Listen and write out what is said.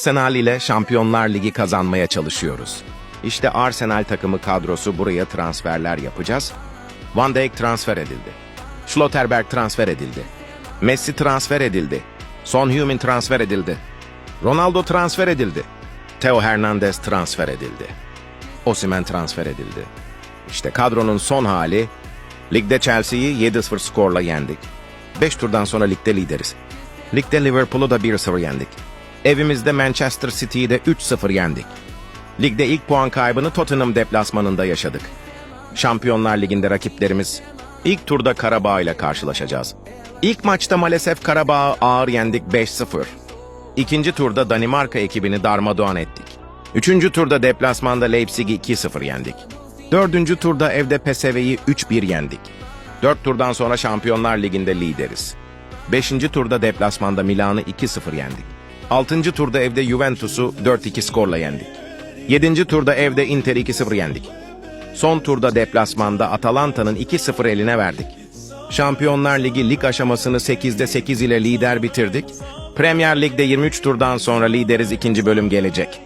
Arsenal ile Şampiyonlar Ligi kazanmaya çalışıyoruz. İşte Arsenal takımı kadrosu buraya transferler yapacağız. Van Dijk transfer edildi. Schlotterberg transfer edildi. Messi transfer edildi. Son Heung-min transfer edildi. Ronaldo transfer edildi. Theo Hernandez transfer edildi. Osimhen transfer edildi. İşte kadronun son hali. Ligde Chelsea'yi 7-0 skorla yendik. 5 turdan sonra ligde lideriz. Ligde Liverpool'u da 1-0 yendik. Evimizde Manchester City'yi de 3-0 yendik. Ligde ilk puan kaybını Tottenham deplasmanında yaşadık. Şampiyonlar Ligi'nde rakiplerimiz ilk turda Karabağ ile karşılaşacağız. İlk maçta maalesef Karabağ'ı ağır yendik 5-0. İkinci turda Danimarka ekibini darmadağın ettik. Üçüncü turda deplasmanda Leipzig'i 2-0 yendik. Dördüncü turda evde PSV'yi 3-1 yendik. Dört turdan sonra Şampiyonlar Ligi'nde lideriz. Beşinci turda deplasmanda Milan'ı 2-0 yendik. Altıncı turda evde Juventus'u 4-2 skorla yendik. Yedinci turda evde Inter'i 2-0 yendik. Son turda deplasmanda Atalanta'nın 2-0 eline verdik. Şampiyonlar Ligi lig aşamasını 8'de 8 ile lider bitirdik. Premier Lig'de 23 turdan sonra lideriz ikinci bölüm gelecek.